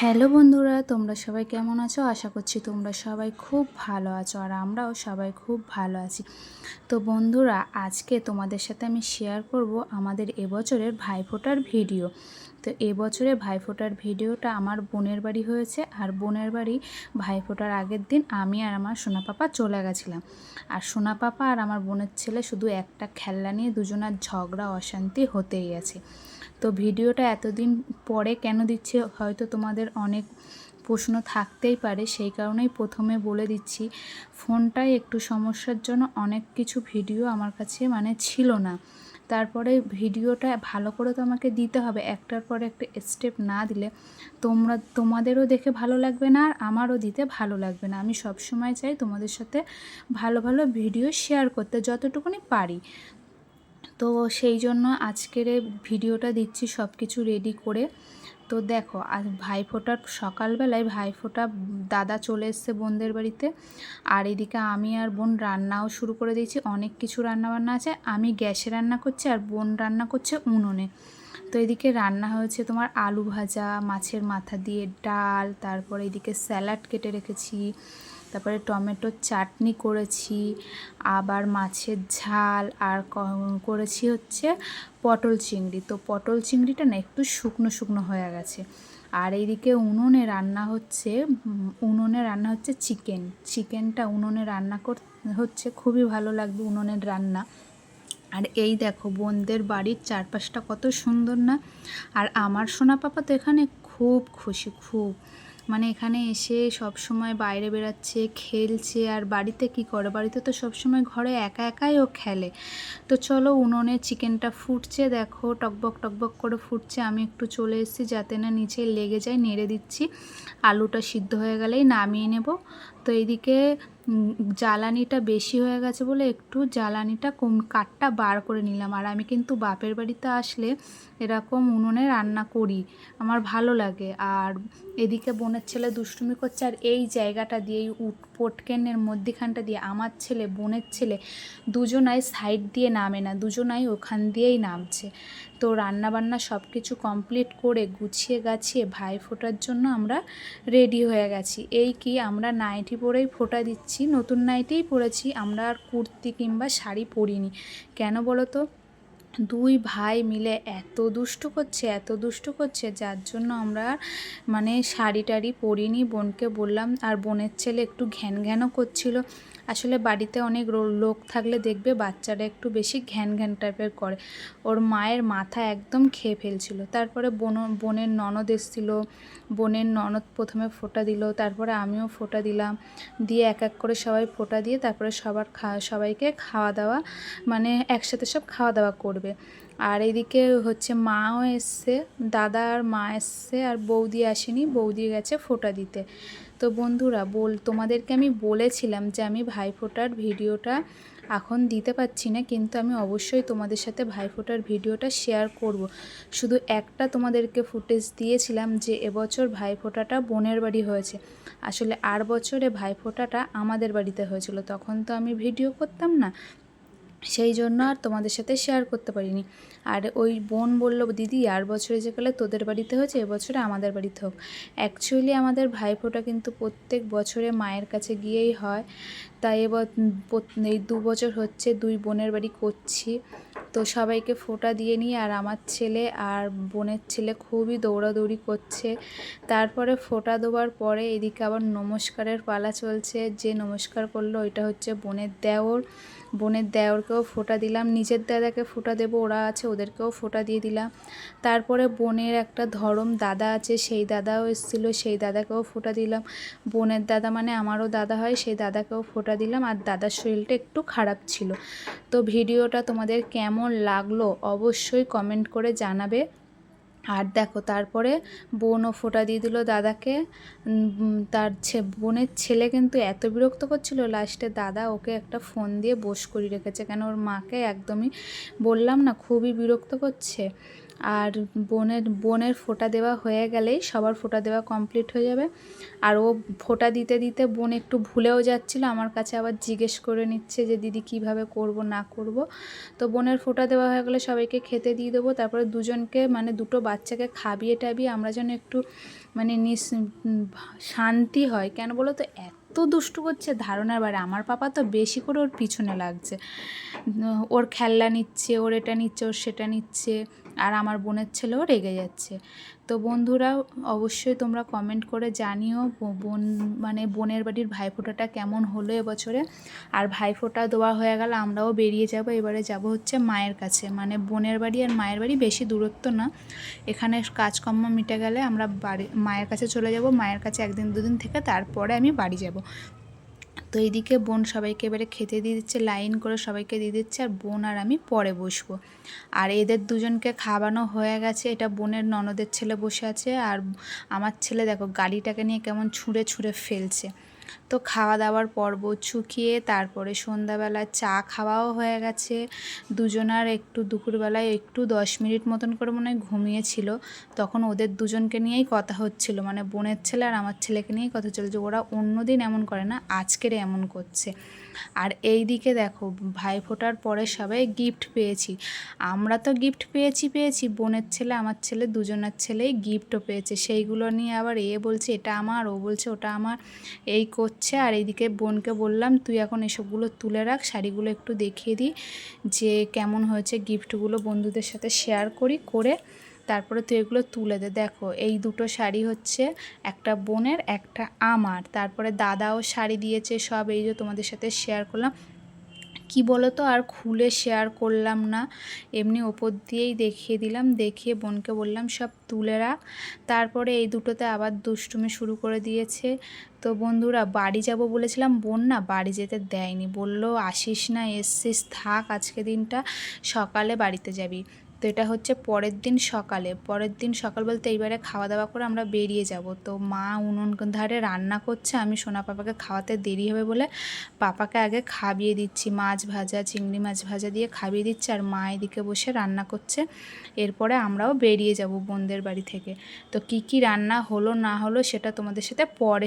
Hello বন্ধুরা, তোমরা সবাই কেমন আছো? আশা করছি তোমরা সবাই খুব ভালো আছো আর আমরাও সবাই খুব ভালো আছি। তো বন্ধুরা, আজকে তোমাদের সাথে আমি শেয়ার করব আমাদের এবছরের ভাইফোঁটার ভিডিও তো এবছরে ভাইফোঁটার ভিডিওটা আমার বোনের বাড়ি হয়েছে আর বোনের বাড়ি ভাইফোঁটার আগের দিন আমি আর আমার সোনা পাপা চলে গেছিলাম। আর সোনা পাপা আর আমার বোনের ছেলে শুধু একটা খেলনা নিয়ে দুজনার ঝগড়া, অশান্তি হতেই আছে। তো ভিডিওটা এতদিন পরে কেন দিচ্ছে হয়তো তোমাদের অনেক প্রশ্ন থাকতেই পারে, সেই কারণেই প্রথমে বলে দিচ্ছি ফোনটাই একটু সমস্যার জন্য অনেক কিছু ভিডিও আমার কাছে মানে ছিল না। তারপরে ভিডিওটা ভালো করে তো আমাকে দিতে হবে, একটার পর একটা স্টেপ না দিলে তোমরা, তোমাদেরও দেখে ভালো লাগবে না আর আমারও দিতে ভালো লাগবে না। আমি সবসময় চাই তোমাদের সাথে ভালো ভালো ভিডিও শেয়ার করতে যতটুকুনি পারি। তো সেই জন্য আজকের এই ভিডিওটা দিচ্ছি সব কিছু রেডি করে। তো দেখো, আজ ভাইফোঁটার সকালবেলায় ভাইফোঁটা দাদা চলে এসছে বোনদের বাড়িতে। আর এদিকে আমি আর বোন রান্নাও শুরু করে দিয়েছি। অনেক কিছু রান্না বান্না আছে। আমি গ্যাসে রান্না করছি আর বোন রান্না করছে উনুনে। তো এদিকে রান্না হয়েছে তোমার আলু ভাজা, মাছের মাথা দিয়ে ডাল, তারপরে এদিকে স্যালাড কেটে রেখেছি। তারপরে টমেটোর চাটনি করেছি, আবার মাছের ঝাল, আর করেছি হচ্ছে পটল চিংড়ি। তো পটল চিংড়িটা না একটু শুকনো শুকনো হয়ে গেছে। আর এইদিকে উনুনে রান্না হচ্ছে উনুনে রান্না হচ্ছে চিকেন। চিকেনটা উনুনে রান্না কর, হচ্ছে খুবই ভালো লাগবে উনুনের রান্না। আর এই দেখো বোনদের বাড়ির চারপাশটা কত সুন্দর না। আর আমার সোনা পাপা তো এখানে খুব খুশি, খুব। মানে এখানে এসে সব সময় বাইরে বেরাচ্ছে খেলছে, আর বাড়িতে কি করে? বাড়িতে তো সব সময় ঘরে একা একাই ও খেলে। তো চলো উনুনে চিকেনটা ফুটছে, দেখো টকবক টকবক করে ফুটছে। আমি একটু চলে এসেছি যাতে না নিচে লেগে যায়, নেড়ে দিচ্ছি। আলুটা সিদ্ধ হয়ে গেলেই নামিয়ে নেব। তো এইদিকে জ্বালানিটা বেশি হয়ে গেছে বলে একটু জ্বালানিটা কম, কাঠটা বার করে নিলাম। আর আমি কিন্তু বাপের বাড়িতে আসলে এরকম উনুনে রান্না করি, আমার ভালো লাগে। আর এদিকে বোনের ছেলে দুষ্টুমি করছে, আর এই জায়গাটা দিয়ে, এই উট পটকেনের মধ্যিখানটা দিয়ে আমার ছেলে, বোনের ছেলে দুজনাই সাইড দিয়ে নামে না, দুজনাই ওখান দিয়েই নামছে। তো রান্নাবান্না সব কিছু কমপ্লিট করে গুছিয়ে গাছিয়ে ভাই ফোটার জন্য আমরা রেডি হয়ে গেছি। এই কি আমরা নাইটি পরেই ফোটা দিচ্ছি? নতুন নাইটিই পরেছি। আমরা আর কুর্তি কিংবা শাড়ি পরিনি। কেন বলো তো দুই ভাই মিলে এত দুষ্টু করছে, এত দুষ্টু করছে, যার জন্য আমরা মানে শাড়ি টাড়ি পরিনি। বোনকে বললাম, আর বোনের ছেলে একটু ঘ্যান ঘ্যানও করছিল। আসলে বাড়িতে অনেক লোক থাকলে দেখবে বাচ্চারা একটু বেশি ঘ্যান ঘ্যান টাইপের করে। ওর মায়ের মাথা একদম খেয়ে ফেলছিল। তারপরে বোন, বোনের ননদ এসেছিল। বোনের ননদ প্রথমে ফোঁটা দিল। তারপরে আমিও ফোঁটা দিলাম। দিয়ে এক এক করে সবাই ফোঁটা দিয়ে তারপরে সবার খাওয়া সবাইকে খাওয়া দাওয়া মানে একসাথে সব খাওয়া দাওয়া করবে। আর এদিকে হচ্ছে মাও এসছে, দাদা আর মা এসছে, আর বৌদি আসেনি। বৌদি গেছে ফোঁটা দিতে। তো বন্ধুরা, বল, তোমাদেরকে আমি বলেছিলাম যে আমি ভাইফোঁটার ভিডিওটা এখন দিতে পারছি না, কিন্তু আমি অবশ্যই তোমাদের সাথে ভাইফোঁটার ভিডিওটা শেয়ার করব। শুধু একটা তোমাদেরকে ফুটেজ দিয়েছিলাম যে এবছর ভাইফোঁটাটা বোনের বাড়ি হয়েছে আসলে আর বছরে ভাইফোঁটাটা আমাদের বাড়িতে হয়েছিল, তখন তো আমি ভিডিও করতাম না সেই জন্য আর তোমাদের সাথে শেয়ার করতে পারিনি। আর ওই বোন বলল, দিদি, আর বছরে যে গেলে তোদের বাড়িতে হয়েছে এবছরে আমাদের বাড়িতে হোক। অ্যাকচুয়ালি আমাদের ভাইফোঁটা কিন্তু প্রত্যেক বছরে মায়ের কাছে গিয়েই হয়। তাই এবার এই দু বছর হচ্ছে দুই বোনের বাড়ি করছি। তো সবাইকে ফোঁটা দিয়ে নিই, আর আমার ছেলে আর বোনের ছেলে খুবই দৌড়াদৌড়ি করছে। তারপরে ফোঁটা দেওয়ার পরে এদিকে আবার নমস্কারের পালা চলছে। যে নমস্কার করল, ওইটা হচ্ছে বোনের দেওর। বোনের দেওরকেও ফোঁটা দিলাম। নিজের দাদাকে ফোঁটা দেব, ওরা আছে, ওদেরকেও ফোঁটা দিয়ে দিলাম। তারপরে বোনের একটা ধরম দাদা আছে, সেই দাদাও এসেছিল, সেই দাদাকেও ফোঁটা দিলাম। বোনের দাদা মানে আমারও দাদা হয়, সেই দাদাকেও ফোঁটা দিলাম। আর দাদার শরীরটা একটু খারাপ ছিল। তো ভিডিওটা তোমাদের কেমন লাগল অবশ্যই কমেন্ট করে জানাবে। আর দেখো তারপরে বোনও ফোঁটা দিয়ে দিল দাদাকে। তার বোনের ছেলে কিন্তু এত বিরক্ত করছিল, লাস্টে দাদা ওকে একটা ফোন দিয়ে বস করিয়ে রেখেছে। কেন ওর মাকে একদমই বললাম না, খুবই বিরক্ত করছে। আর বোনের বোনের ফোঁটা দেওয়া হয়ে গেলেই সবার ফোঁটা দেওয়া কমপ্লিট হয়ে যাবে। আর ও ফোঁটা দিতে দিতে বোন একটু ভুলেও যাচ্ছিল, আমার কাছে আবার জিজ্ঞেস করে নিচ্ছে যে, দিদি, কীভাবে করব, না করব? তো বোনের ফোঁটা দেওয়া হয়ে গেলে সবাইকে খেতে দিয়ে দেবো। তারপরে দুজনকে মানে দুটো বাচ্চাকে খাবিয়ে টাবিয়ে আমরা যেন একটু মানে নিস শান্তি হয়। কেন বলো তো, এত দুষ্টু করছে ধারণার বাইরে। আমার পাপা তো বেশি করে ওর পিছনে লাগছে। ওর খেলনা নিচ্ছে, ওর এটা নিচ্ছে, ওর সেটা নিচ্ছে। আর আমার বোনের ছেলেও রেগে যাচ্ছে। তো বন্ধুরা, অবশ্যই তোমরা কমেন্ট করে জানিও বোন মানে বোনের বাড়ির ভাইফোঁটাটা কেমন হলো এবছরে। আর ভাইফোঁটা দেওয়া হয়ে গেল আমরাও বেরিয়ে যাব। এবারে যাব হচ্ছে মায়ের কাছে। মানে বোনের বাড়ি আর মায়ের বাড়ি বেশি দূরত্ব না। এখানে কাজকর্ম মিটে গেলে আমরা বাড়ি, মায়ের কাছে চলে যাব। মায়ের কাছে একদিন, দুদিন থেকে তারপরে আমি বাড়ি যাব। তো এইদিকে বোন সবাইকে এবারে খেতে দিয়ে দিচ্ছে, লাইন করে সবাইকে দিয়ে দিচ্ছে, আর বোন আর আমি পরে বসবো। আর এদের দুজনকে খাওয়ানো হয়ে গেছে, এটা বোনের ননদের ছেলে বসে আছে, আর আমার ছেলে দেখো গাড়িটাকে নিয়ে কেমন ছুঁড়ে ছুঁড়ে ফেলছে। তো খাওয়া দাওয়ার পর্ব চুকিয়ে তারপরে সন্ধ্যাবেলা চা খাওয়াও হয়ে গেছে। দুজনার একটু দুপুরবেলায় একটু দশ মিনিট মতন করে মনে হয় ঘুমিয়েছিল। তখন ওদের দুজনকে নিয়েই কথা হচ্ছিল। মানে বোনের ছেলে আর আমার ছেলেকে নিয়েই কথা চলছে ওরা অন্যদিন এমন করে না, আজকের এমন করছে। আর এই দিকে দেখো, ভাই ফোটার পরে সবাই গিফট পেয়েছি। আমরা তো গিফট পেয়েছি পেয়েছি। বোনের ছেলে, আমার ছেলে, দুজনের ছেলেই গিফটও পেয়েছে। সেইগুলো নিয়ে আবার এ বলছে, এটা আমার, ও বলছে, ওটা আমার। এই করছে। আর এইদিকে বোনকে বললাম, তুই এখন এসবগুলো তুলে রাখ, শাড়িগুলো একটু দেখিয়ে দিই, যে কেমন হয়েছে গিফটগুলো বন্ধুদের সাথে শেয়ার করি, করে তারপরে তুই এগুলো তুলে দে। দেখো, এই দুটো শাড়ি হচ্ছে একটা বোনের, একটা আমার। তারপরে দাদাও শাড়ি দিয়েছে সব, এই যে তোমাদের সাথে শেয়ার করলাম। কি বলো তো আর খুলে শেয়ার করলাম না। এমনি ওপর দিয়েই দেখিয়ে দিলাম, দেখিয়ে বোনকে বললাম, সব তুলে রাখ। তারপরে এই দুটোতে আবার দুষ্টুমি শুরু করে দিয়েছে। তো বন্ধুরা, বাড়ি যাব বলেছিলাম, বোন না বাড়ি যেতে দেয়নি। বলল, আসিস না, এসছিস, থাক আজকে দিনটা, সকালে বাড়িতে যাবি। তো এটা হচ্ছে পরের দিন সকালে। পরের দিন সকাল বলতে এইবারে খাওয়া দাওয়া করে আমরা বেরিয়ে যাব। তো মা উনুন ধারে রান্না করছে, আমি সোনা পাপাকে খাওয়াতে দেরি হবে বলে পাপাকে আগে খাবিয়ে দিচ্ছি। মাছ ভাজা, চিংড়ি মাছ ভাজা দিয়ে খাবিয়ে দিচ্ছি আর মা এদিকে বসে রান্না করছে। এরপরে আমরাও বেরিয়ে যাব বোনদের বাড়ি থেকে। তো কি কি রান্না হলো না হলো সেটা তোমাদের সাথে পরে